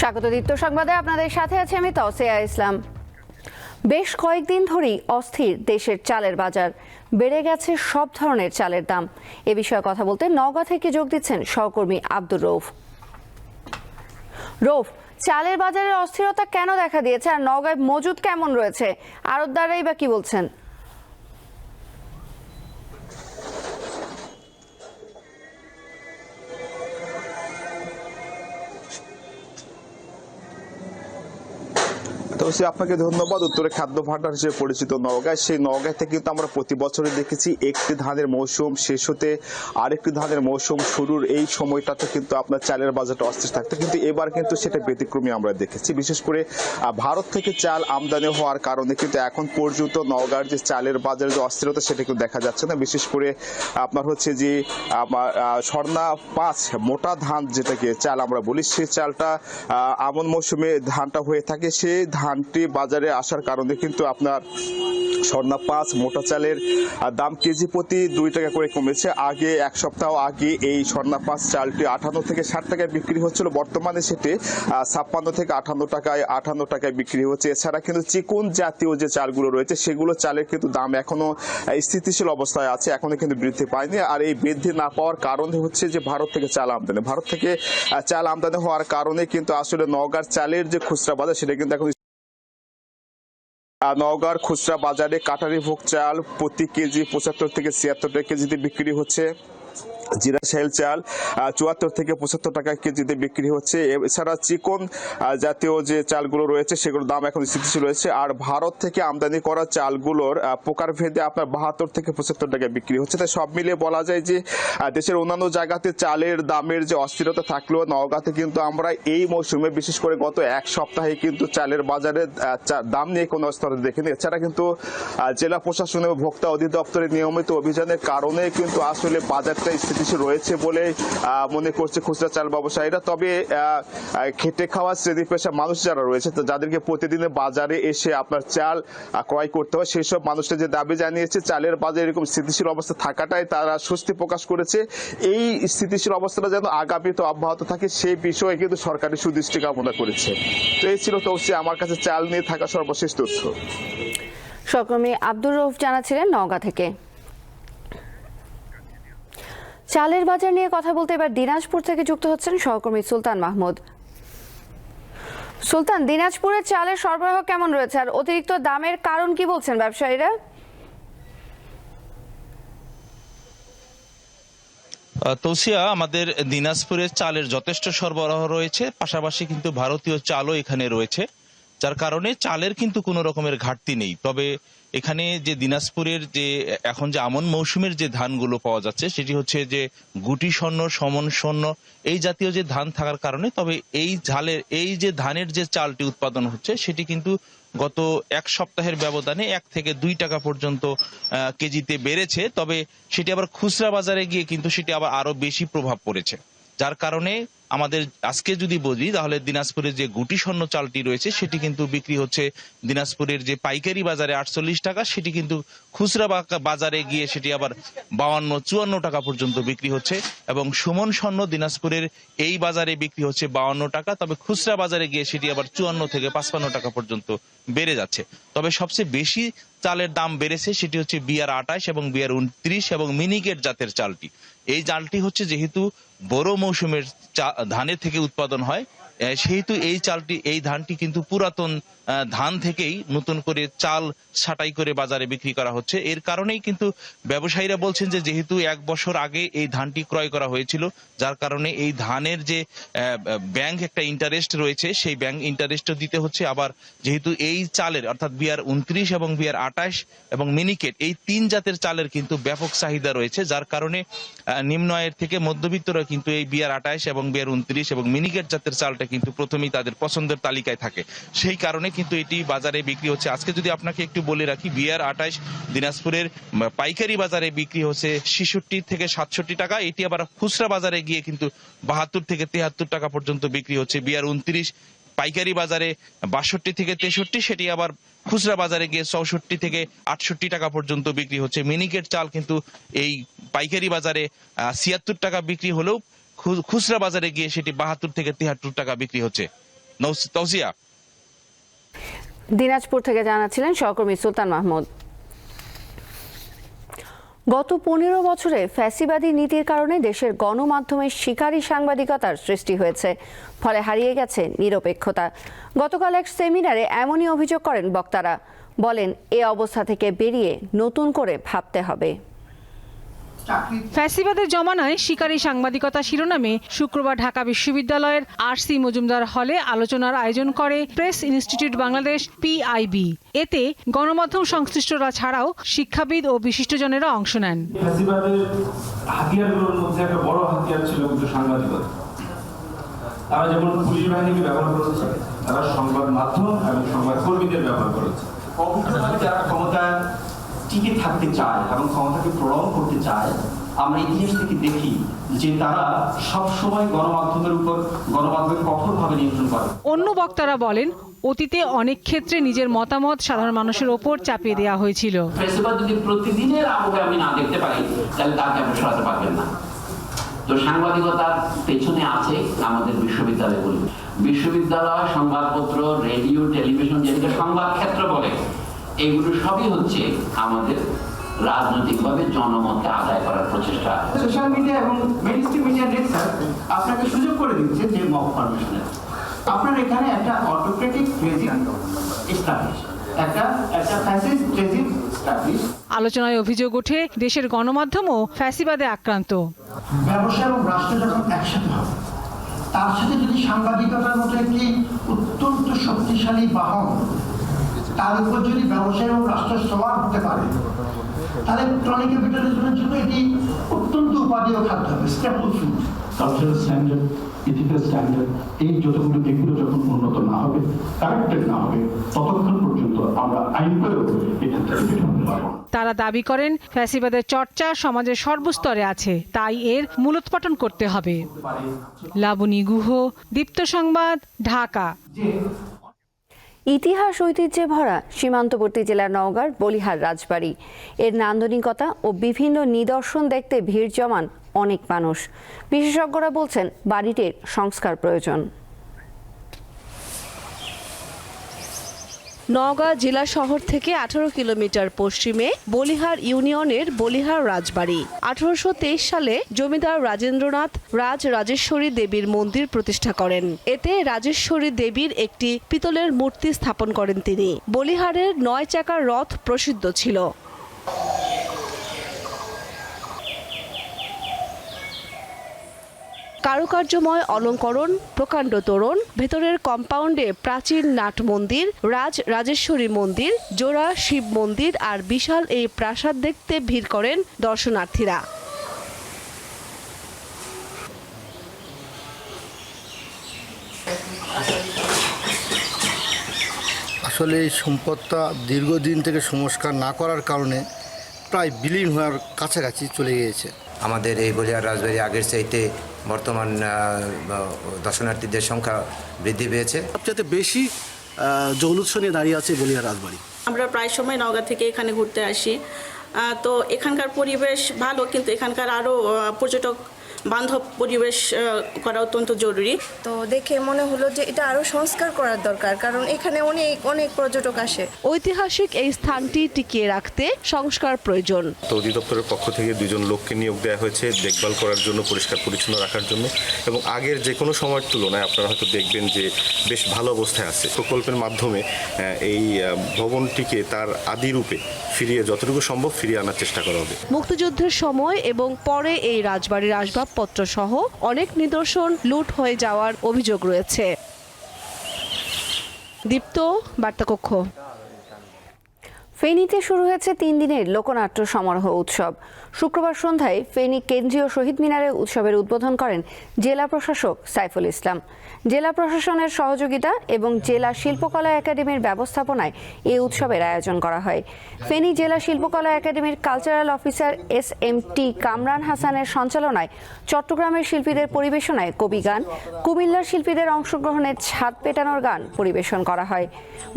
স্বাগত দীপ্ত সংবাদে। আপনাদের সাথে আছে আমি তসিয়া ইসলাম। বেশ কয়েকদিন ধরেই অস্থির দেশের চালের বাজার। বেড়ে গেছে সব ধরনের চালের দাম। এ বিষয়ে কথা বলতে নওগাঁ থেকে যোগ দিচ্ছেন সহকর্মী আব্দুর রৌফ। রৌফ, চালের বাজারের অস্থিরতা কেন দেখা দিয়েছে? আর নওগাঁয় মজুদ কেমন রয়েছে? আড়তদাররাই বা কি বলছেন? তো আপনাকে ধন্যবাদ। উত্তরে খাদ্য ভাণ্ডার হিসেবে পরিচিত নওগাঁয়। সেই নওগাঁ থেকে কিন্তু আমরা প্রতি বছরই দেখেছি একটি ধানের মৌসুম শেষ হতে আরেকটি ধানের মৌসুম শুরুর এই সময়টাতে কিন্তু আপনার চালের বাজারটা অস্থির থাকতো। কিন্তু এবার কিন্তু সেটা ব্যতিক্রমী আমরা দেখেছি। বিশেষ করে ভারত থেকে চাল আমদানি হওয়ার কারণে কিন্তু এখন পর্যন্ত নওগাঁর যে চালের বাজারের যে অস্থিরতা সেটা কিন্তু দেখা যাচ্ছে না। বিশেষ করে আপনার হচ্ছে যে স্বর্ণা পাঁচ মোটা ধান যেটাকে চাল আমরা বলি সেই চালটা আমন মৌসুমে ধানটা হয়ে থাকে। সেই ধানটি বাজারে আসার কারণে কিন্তু আপনার স্বর্ণা পাঁচ মোটা চালের দাম কেজি প্রতি দুই টাকা করে কমেছে। আগে এক সপ্তাহ আগে এই স্বর্ণা পাঁচ চালটি আঠান্ন থেকে ষাট টাকায় বিক্রি হচ্ছিল। বর্তমানে সেটি ছাপ্পান্ন থেকে আঠান্ন টাকায় আঠান্ন টাকায় বিক্রি হচ্ছে। এছাড়া কিন্তু চিকুন জাতীয় যে চালগুলো রয়েছে সেগুলো চালের কিন্তু দাম এখনও আহ, স্থিতিশীল অবস্থায় আছে এখনও কিন্তু বৃদ্ধি পায়নি। আর এই বৃদ্ধি না পাওয়ার কারণ হচ্ছে যে ভারত থেকে চাল আমদানি। ভারত থেকে চাল আমদানি হওয়ার কারণে কিন্তু আসলে নওগাঁর চালের যে খুচরা বাজার সেটা কিন্তু এখন নওগাঁর খুচরা বাজারে কাটারি ভোগ চাল প্রতি কেজি পঁচাত্তর থেকে ছিয়াত্তর টাকা কেজিতে বিক্রি হচ্ছে। জিরা শাইল চাল চুয়াত্তর থেকে পঁচাত্তর টাকা কেজিতে বিক্রি হচ্ছে। এছাড়া চিকন জাতীয় যে চালগুলো রয়েছে সেগুলোর দাম এখন স্থিতিশীল রয়েছে আর ভারত থেকে আমদানি করা চালগুলোর আহ, প্রকার ভেদে আপনার বাহাত্তর থেকে পঁচাত্তর টাকা বিক্রি হচ্ছে। তাই সব মিলিয়ে বলা যায় যে দেশের অন্যান্য জায়গাতে চালের দামের যে অস্থিরতা থাকলেও নওগাঁতে কিন্তু আমরা এই মৌসুমে বিশেষ করে গত এক সপ্তাহে কিন্তু চালের বাজারে দাম নিয়ে কোনো অস্থিরতা দেখিনি। এছাড়া কিন্তু জেলা প্রশাসন এবং ভোক্তা অধিদপ্তরের নিয়মিত অভিযানের কারণে কিন্তু আসলে বাজারটা স্থিতিশীল রয়েছে বলে মনে করছে খুচরা চাল ব্যবসায়ীরা। তবে খেটে খাওয়া শ্রেণি পেশা মানুষ যারা রয়েছে, তো যাদেরকে প্রতিদিনের বাজারে এসে আপনার চাল ক্রয় করতে হয় সেই সব মানুষরা যে দাবি জানিয়েছে, চালের বাজারে এরকম স্থিতিশীল অবস্থা থাকাটাই তারা স্বস্তি প্রকাশ করেছে। এই স্থিতিশীল অবস্থাটা যেন আগামীতে অব্যাহত থাকে, সেই বিষয়ে কিন্তু সরকারি সুদৃষ্টি কামনা করেছে। তো এই ছিল তো আমার কাছে চাল নিয়ে থাকা সর্বশেষ তথ্য। সহকর্মী আব্দুর রৌফ জানাচ্ছিলেন নওগাঁ থেকে। চালের বাজার নিয়ে কথা বলতে এবার দিনাজপুর থেকে যুক্ত হচ্ছেন সহকর্মী সুলতান মাহমুদ। সুলতান দিনাজপুরের চালের সরবরাহ কেমন রয়েছে? আর অতিরিক্ত দামের কারণ কি বলছেন ব্যবসায়ীরা? তৌসিয়া আমাদের দিনাজপুরের চালের যথেষ্ট সরবরাহ রয়েছে, পাশাপাশি কিন্তু ভারতীয় চালও এখানে রয়েছে, যার কারণে চালের কিন্তু কোনো রকমের ঘাটতি নেই। তবে এখানে যে দিনাজপুরের যে, এখন যে আমন মৌসুমের যে ধানগুলো পাওয়া যাচ্ছে, সেটি হচ্ছে যে গুটি স্বর্ণ, সমন স্বর্ণ, এই জাতীয় যে ধান থাকার কারণে, তবে এই ঝালের, এই যে ধানের যে চালটি উৎপাদন হচ্ছে, সেটি কিন্তু গত এক সপ্তাহের ব্যবধানে এক থেকে দুই টাকা পর্যন্ত কেজিতে বেড়েছে। তবে সেটি আবার খুচরা বাজারে গিয়ে কিন্তু সেটি আবার আরও বেশি প্রভাব পড়েছে। যার কারণে আমাদের আজকে যদি বলি, তাহলে দিনাজপুরের যে গুটি স্বর্ণ চালটি রয়েছে, সেটি কিন্তু বিক্রি হচ্ছে দিনাজপুরের যে পাইকারি বাজারে আটচল্লিশ টাকা, সেটি কিন্তু খুচরা বাজারে গিয়ে সেটি আবার বাউান্ন, চুয়ান্ন টাকা পর্যন্ত বিক্রি হচ্ছে। এবং সুমন স্বর্ণ দিনাজপুরের এই বাজারে বিক্রি হচ্ছে বাউান্ন টাকা, তবে খুচরা বাজারে গিয়ে সেটি আবার চুয়ান্ন থেকে পাঁচপান্ন টাকা পর্যন্ত বেড়ে যাচ্ছে। তবে সবচেয়ে বেশি চালের দাম বেড়েছে, সেটি হচ্ছে বিয়ার আঠাশ এবং বিয়ার উনত্রিশ এবং মিনিকেট জাতের চালটি। এই চালটি হচ্ছে যেহেতু বড় মৌসুমের ধানের থেকে উৎপাদন হয়। সেহেতু এই চালটি এই ধানটি কিন্তু পুরাতন ধান থেকেই নতুন করে চাল ছাটাই করে বাজারে বিক্রি করা হচ্ছে। এর কারণেই কিন্তু ব্যবসায়ীরা বলছেন যে, যেহেতু এক বছর আগে এই ধানটি ক্রয় করা হয়েছিল, যার কারণে এই ধানের যে ব্যাংক একটা ইন্টারেস্ট রয়েছে, সেই ব্যাংক ইন্টারেস্টও দিতে হচ্ছে। আবার যেহেতু এই চালের, অর্থাৎ বিয়ার উনত্রিশ এবং বিয়ার আঠাশ এবং মিনিকেট এই তিন জাতের চালের কিন্তু ব্যাপক চাহিদা রয়েছে, যার কারণে নিম্ন আয়ের থেকে মধ্যবিত্তরা কিন্তু এই বিয়ার আঠাশ এবং বিয়ার উনত্রিশ এবং মিনিকেট জাতের চালটা কিন্তু প্রথমেই তাদের পছন্দের তালিকায় থাকে। সেই কারণে কিন্তু এটি বাজারে বিক্রি হচ্ছে। আজকে যদি আপনাকে একটু বলে রাখি, বিয়ার আঠাশ দিনাজপুরের পাইকারি বাজারে বিক্রি হচ্ছে ছেষট্টি থেকে সাতষট্টি টাকা। এটি আবার খুচরা বাজারে গিয়ে কিন্তু বাহাত্তর থেকে তেহাত্তর টাকা পর্যন্ত বিক্রি হচ্ছে। বিয়ার উনত্রিশ পাইকারি বাজারে বাষট্টি থেকে তেষট্টি, সেটি আবার খুচরা বাজারে গিয়ে চৌষট্টি থেকে আটষট্টি টাকা পর্যন্ত বিক্রি হচ্ছে। মিনিকেট চাল কিন্তু এই পাইকারি বাজারে ছিয়াত্তর টাকা বিক্রি হলেও খুচরা বাজারে গিয়ে সেটি বাহাত্তর থেকে তিয়াত্তর টাকা বিক্রি হচ্ছে। তৌসিয়া দিনাজপুর থেকে জানাচ্ছিলেন সহকর্মী সুলতান মাহমুদ। গত পনেরো বছরে ফ্যাসিবাদী নীতির কারণে দেশের গণমাধ্যমের শিকারী সাংবাদিকতার সৃষ্টি হয়েছে। ফলে হারিয়ে গেছে নিরপেক্ষতা। গতকাল এক সেমিনারে এমনই অভিযোগ করেন বক্তারা। বলেন, এ অবস্থা থেকে বেরিয়ে নতুন করে ভাবতে হবে। ফ্যাসিবাদের জমানায় শিকারী সাংবাদিকতা শিরোনামে শুক্রবার ঢাকা বিশ্ববিদ্যালয়ের আরসি মজুমদার হলে আলোচনার আয়োজন করে প্রেস ইনস্টিটিউট বাংলাদেশ পিআইবি এতে গণমাধ্যম সংশ্লিষ্টরা ছাড়াও শিক্ষাবিদ ও বিশিষ্টজনেরা অংশ নেন। হাতিয়ারগুলোর মধ্যে একটা বড় হাতিয়ার ছিল কিন্তু সাংবাদিকতা। তারা যেমন পুলিশ বাহিনীকে ব্যবহার করেছে তারা সংবাদ মাধ্যম এবং সংবাদ কর্মীদের ব্যবহার করেছে। যারা ক্ষমতায় টিকে থাকতে চায় এবং ক্ষমতাকে প্রলম করতে চায় আমরা ইতিহাস থেকে দেখি যে তারা সব সময় গণমাধ্যমের উপর গণমাধ্যমের কঠোরভাবে নিয়ন্ত্রণ করে। অন্য বক্তারা বলেন অতীতে অনেক ক্ষেত্রে নিজের মতামত সাধারণ মানুষের ওপর চাপিয়ে দেওয়া হয়েছিল। যদি প্রতিদিনের আবহে আমি না দেখতে পারি তাহলে তাকে আপনি সরাতে পারবেন না। তো সাংবাদিকতার পেছনে আছে আমাদের বিশ্ববিদ্যালয়গুলি। বিশ্ববিদ্যালয় সংবাদপত্র রেডিও টেলিভিশন যেটাকে সংবাদ ক্ষেত্র বলে এগুলো সবই হচ্ছে আমাদের রাজনৈতিকভাবে জনমতকে আদায় করার প্রচেষ্টা। সোশ্যাল মিডিয়া এবং মেনস্ট্রিম মিডিয়া নেটওয়ার্ক আপনাকে সুযোগ করে দিচ্ছে যে মক ফরমেশনের আপনার এখানে একটা অটোক্রেটিক রেজিম এস্টাবলিশ একটা একটা ফ্যাসিস্ট রেজিম এস্টাবলিশ আলোচনায় অভিযোগ ওঠে দেশের গণমাধ্যমও ফ্যাসিবাদে আক্রান্ত। ব্যবসা এবং রাষ্ট্র যখন একসাথে হবে তার সাথে যদি সাংবাদিকতার মতো একটি অত্যন্ত শক্তিশালী বাহন তার উপর যদি ব্যবসা এবং রাষ্ট্র সবার হতে পারে তাহলে ক্রনিক ক্যাপিটালিজমের জন্য এটি অত্যন্ত উপাদেয় খাদ্য হবে staple food cultural standard ethical standard এই যতগুলো দিকগুলো যখন উন্নত না হবে কারেক্টেড না হবে ততক্ষণ পর্যন্ত আমরা আইন করেও এখান থেকে হতে পারব তারা দাবি করেন ফ্যাসিবাদের চর্চা সমাজের সর্বস্তরে আছে তাই এর মূলোৎপাটন করতে হবে। লাবণী গুহ দীপ্ত সংবাদ ঢাকা। ইতিহাস ঐতিহ্যে ভরা সীমান্তবর্তী জেলার নওগাঁর বলিহার রাজবাড়ি। এর নান্দনিকতা ও বিভিন্ন নিদর্শন দেখতে ভিড় জমান অনেক মানুষ। বিশেষজ্ঞরা বলছেন, বাড়িটির সংস্কার প্রয়োজন। নওগাঁ জেলা শহর থেকে আঠারো কিলোমিটার পশ্চিমে বলিহার ইউনিয়নের বলিহার রাজবাড়ি। আঠারোশো তেইশ সালে জমিদার রাজেন্দ্রনাথ রাজ রাজেশ্বরী দেবীর মন্দির প্রতিষ্ঠা করেন। এতে রাজেশ্বরী দেবীর একটি পিতলের মূর্তি স্থাপন করেন তিনি। বলিহারের নয় চাকার রথ প্রসিদ্ধ ছিল। কারুকার্যময় অলঙ্করণ, প্রকাণ্ড তোরণ, ভেতরের কম্পাউন্ডে প্রাচীন নাট মন্দির, রাজ রাজেশ্বরী মন্দির, জোড়া শিব মন্দির আর বিশাল এই প্রাসাদ দেখতে ভিড় করেন দর্শনার্থীরা। আসলে এই সম্পদটা দীর্ঘদিন থেকে সংস্কার না করার কারণে প্রায় বিলীন হওয়ার কাছাকাছি চলে গিয়েছে। আমাদের এই বলিয়ার রাজবাড়ি আগের চাইতে বর্তমান দর্শনার্থীদের সংখ্যা বৃদ্ধি পেয়েছে। সবচেয়ে বেশি জৌলুৎস নিয়ে দাঁড়িয়ে আছে বলিয়ার রাজবাড়ি। আমরা প্রায় সময় নওগাঁ থেকে এখানে ঘুরতে আসি। তো এখানকার পরিবেশ ভালো কিন্তু এখানকার আরও পর্যটক বান্ধব পরিবেশ করা অত্যন্ত জরুরি। তো দেখে মনে হলো যে এটা আরও সংস্কার করার দরকার কারণ এখানে অনেক অনেক পর্যটক আসে। ঐতিহাসিক এই স্থানটি টিকিয়ে রাখতে সংস্কার প্রয়োজন। তো অধিদপ্তরের পক্ষ থেকে দুজন লোককে নিয়োগ দেওয়া হয়েছে দেখভাল করার জন্য পরিষ্কার পরিচ্ছন্ন রাখার জন্য। এবং আগের যে কোনো সময়ের তুলনায় আপনারা হয়তো দেখবেন যে বেশ ভালো অবস্থায় আছে। প্রকল্পের মাধ্যমে এই ভবনটিকে তার আদি রূপে ফিরিয়ে যতটুকু সম্ভব ফিরিয়ে আনার চেষ্টা করা হবে। মুক্তিযুদ্ধের সময় এবং পরে এই রাজবাড়ির আসবাবপত্র সহ অনেক নিদর্শন লুট হয়ে যাওয়ার অভিযোগ রয়েছে। দীপ্ত, বার্তাকক্ষ। ফেনীতে শুরু হয়েছে তিন দিনের লোকনাট্য সমারোহ উৎসব। শুক্রবার সন্ধ্যায় ফেনী কেন্দ্রীয় শহীদ মিনারে উৎসবের উদ্বোধন করেন জেলা প্রশাসক সাইফুল ইসলাম। জেলা প্রশাসনের সহযোগিতা এবং জেলা শিল্পকলা একাডেমির ব্যবস্থাপনায় এই উৎসবের আয়োজন করা হয়। ফেনী জেলা শিল্পকলা একাডেমির cultural officer S M T Kamran হাসানের সঞ্চালনায় চট্টগ্রামের শিল্পীদের পরিবেশনায় কবি গান, কুমিল্লার শিল্পীদের অংশগ্রহণে ছাদ পেটানোর গান পরিবেশন করা হয়।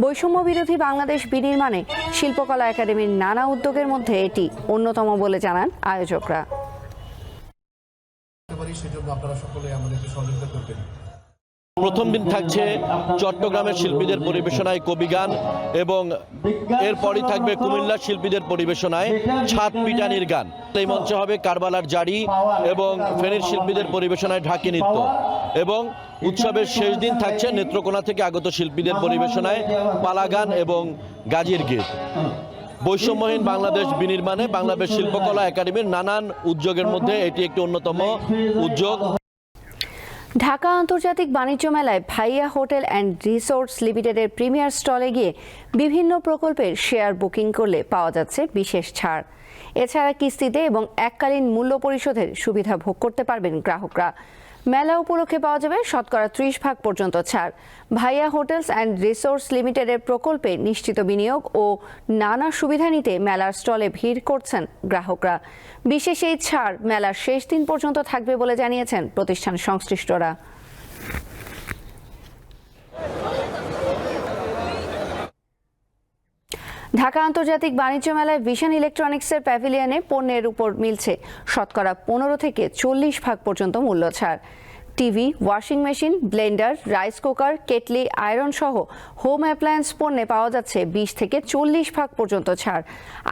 বৈষম্য বিরোধী বাংলাদেশ বিনির্মাণে শিল্পকলা একাডেমির নানা উদ্যোগের মধ্যে এটি অন্যতম বলে জানান আয়োজকরা। সেজন্য আপনারা সকলে আমাদেরকে সহযোগিতা করবেন। প্রথম দিন থাকছে চট্টগ্রামের শিল্পীদের পরিবেশনায় কবিগান এবং এরপরই থাকবে কুমিল্লার শিল্পীদের পরিবেশনায় ছাদ পিটানির গান। এই মঞ্চে হবে কারবালার জারি এবং ফেনীর শিল্পীদের পরিবেশনায় ঢাকি নৃত্য। এবং উৎসবের শেষ দিন থাকছে নেত্রকোনা থেকে আগত শিল্পীদের পরিবেশনায় পালাগান এবং গাজির গীত। বৈষম্যহীন বাংলাদেশ বিনির্মাণে বাংলাদেশ শিল্পকলা একাডেমির নানান উদ্যোগের মধ্যে এটি একটি অন্যতম উদ্যোগ। ঢাকা আন্তর্জাতিক বাণিজ্য মেলায় ভাইয়া হোটেল অ্যান্ড রিসোর্টস লিমিটেডের প্রিমিয়ার স্টলে গিয়ে বিভিন্ন প্রকল্পের শেয়ার বুকিং করলে পাওয়া যাচ্ছে বিশেষ ছাড়। এছাড়া কিস্তিতে এবং এককালীন মূল্য পরিশোধের সুবিধা ভোগ করতে পারবেন গ্রাহকরা। মেলা উপলক্ষে পাওয়া যাবে শতকরা ত্রিশ ভাগ পর্যন্ত ছাড়। ভাইয়া হোটেলস অ্যান্ড রিসোর্স লিমিটেডের প্রকল্পে নিশ্চিত বিনিয়োগ ও নানা সুবিধা নিতে মেলার স্টলে ভিড় করছেন গ্রাহকরা। বিশেষ এই ছাড় মেলার শেষ দিন পর্যন্ত থাকবে বলে জানিয়েছেন প্রতিষ্ঠান সংশ্লিষ্টরা। ঢাকা আন্তর্জাতিক বাণিজ্য মেলায় ভিশন ইলেকট্রনিক্সের প্যাভিলিয়নে পণ্যের উপর মিলছে শতকরা পনেরো থেকে চল্লিশ ভাগ পর্যন্ত মূল্য ছাড় TV, washing machine, blender, rice cooker, kettle, iron সহ হোম অ্যাপ্লায়েন্স পণ্যে পাওয়া যাচ্ছে বিশ থেকে চল্লিশ ভাগ পর্যন্ত ছাড়।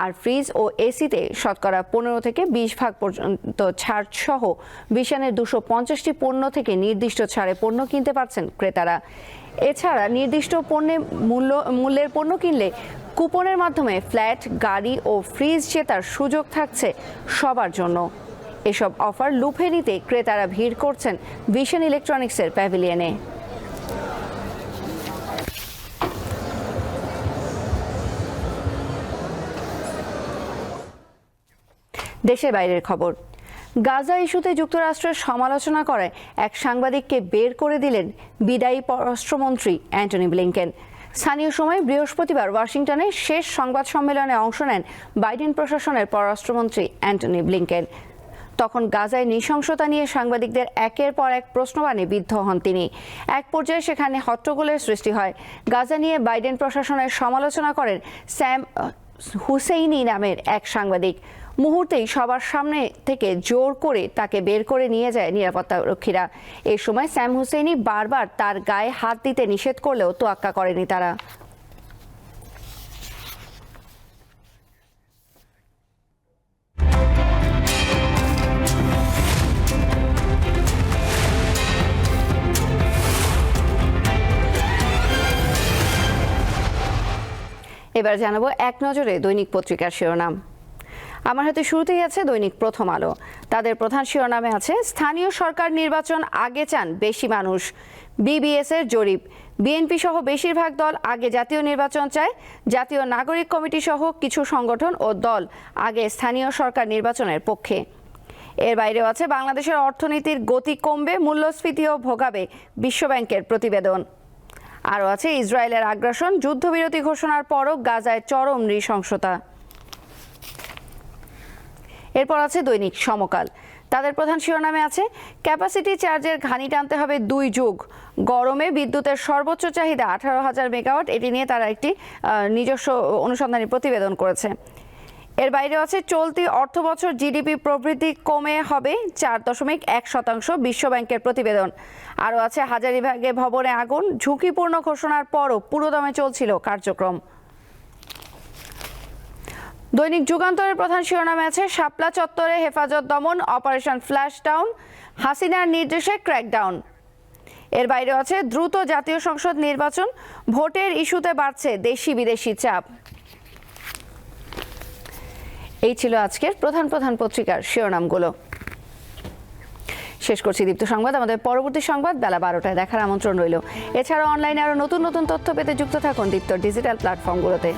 আর ফ্রিজ ও এসিতে শতকরা পনেরো থেকে বিশ ভাগ পর্যন্ত ছাড় সহ ভিশনের দুশো পঞ্চাশটি পণ্য থেকে নির্দিষ্ট ছাড়ে পণ্য কিনতে পারছেন ক্রেতারা। এছাড়া নির্দিষ্ট পণ্যে মূল্য, মূল্যের পণ্য কিনলে কুপনের মাধ্যমে ফ্ল্যাট, গাড়ি ও ফ্রিজ জেতার সুযোগ থাকছে সবার জন্য। এসব অফার লুফে নিতে ক্রেতারা ভিড় করছেন ভিশন ইলেকট্রনিক্সের প্যাভিলিয়নে। দেশের বাইরের খবর। গাজা ইস্যুতে যুক্তরাষ্ট্রের সমালোচনা করায় এক সাংবাদিককে বের করে দিলেন বিদায়ী পররাষ্ট্রমন্ত্রী অ্যান্টনি ব্লিংকেন। স্থানীয় সময় বৃহস্পতিবার ওয়াশিংটনে শেষ সংবাদ সম্মেলনে অংশ নেন বাইডেন প্রশাসনের পররাষ্ট্রমন্ত্রী অ্যান্টনি ব্লিংকেন। তখন গাজায় নৃশংসতা নিয়ে সাংবাদিকদের একের পর এক প্রশ্নবাণে বিদ্ধ হন তিনি। এক পর্যায়ে সেখানে হট্টগোলের সৃষ্টি হয়। গাজা নিয়ে বাইডেন প্রশাসনের সমালোচনা করেন স্যাম হুসেইনি নামের এক সাংবাদিক। মুহূর্তেই সবার সামনে থেকে জোর করে তাকে বের করে নিয়ে যায় নিরাপত্তা রক্ষীরা। এই সময় স্যাম হুসেইনি বারবার তার গায়ে হাত দিতে নিষেধ করলেও তোয়াক্কা করেনি তারা। এবার জানাব এক নজরে দৈনিক পত্রিকার শিরোনাম। আমার হাতে শুরুতেই আছে দৈনিক প্রথম আলো। তাদের প্রধান শিরোনামে আছে, স্থানীয় সরকার নির্বাচন আগে চান বেশি মানুষ। বিবিএস এর জরিপ বিএনপি সহ বেশিরভাগ দল আগে জাতীয় নির্বাচন চায়, জাতীয় নাগরিক কমিটি সহ কিছু সংগঠন ও দল আগে স্থানীয় সরকার নির্বাচনের পক্ষে। এর বাইরেও আছে, বাংলাদেশের অর্থনীতির গতি কমবে, মূল্যস্ফীতিও ভোগাবে বিশ্বব্যাংকের প্রতিবেদন। আরও আছে, ইসরায়েলের আগ্রাসন, যুদ্ধবিরতি ঘোষণার পরও গাজায় চরম নৃশংসতা। এরপর আছে দৈনিক সমকাল। তাদের প্রধান শিরোনামে আছে ক্যাপাসিটি চার্জের ঘানি টানতে হবে দুই যুগ। গরমে বিদ্যুতের সর্বোচ্চ চাহিদা আঠারো হাজার মেগাওয়াট, এটি নিয়ে তারা একটি নিজস্ব অনুসন্ধানী প্রতিবেদন করেছে। এর বাইরে আছে, চলতি অর্থবছর জিডিপি প্রবৃদ্ধি কমে হবে চার দশমিক এক শতাংশ, বিশ্বব্যাংকের প্রতিবেদন। আরও আছে, হাজারিবাগে ভবনে আগুন, ঝুঁকিপূর্ণ ঘোষণার পরও পুরোদমে চলছিল কার্যক্রম। দৈনিক যুগান্তরের প্রধান শিরোনামে আছে শাপলা চত্বরে হেফাজত দমন, অপারেশন ফ্ল্যাশ ডাউন, হাসিনার নির্দেশে ক্র্যাকডাউন। এর বাইরে আছে দ্রুত জাতীয় সংসদ নির্বাচন, ভোটের ইস্যুতে বাড়ছে দেশি বিদেশি চাপ। এই ছিল আজকের প্রধান প্রধান পত্রিকার শিরোনামগুলো। শেষ করছি দীপ্ত সংবাদ, আমাদের পরবর্তী সংবাদ বেলা বারোটায় দেখার আমন্ত্রণ রইল। এছাড়াও অনলাইনে আরও নতুন নতুন তথ্য পেতে যুক্ত থাকুন দীপ্ত ডিজিটাল প্ল্যাটফর্মগুলোতে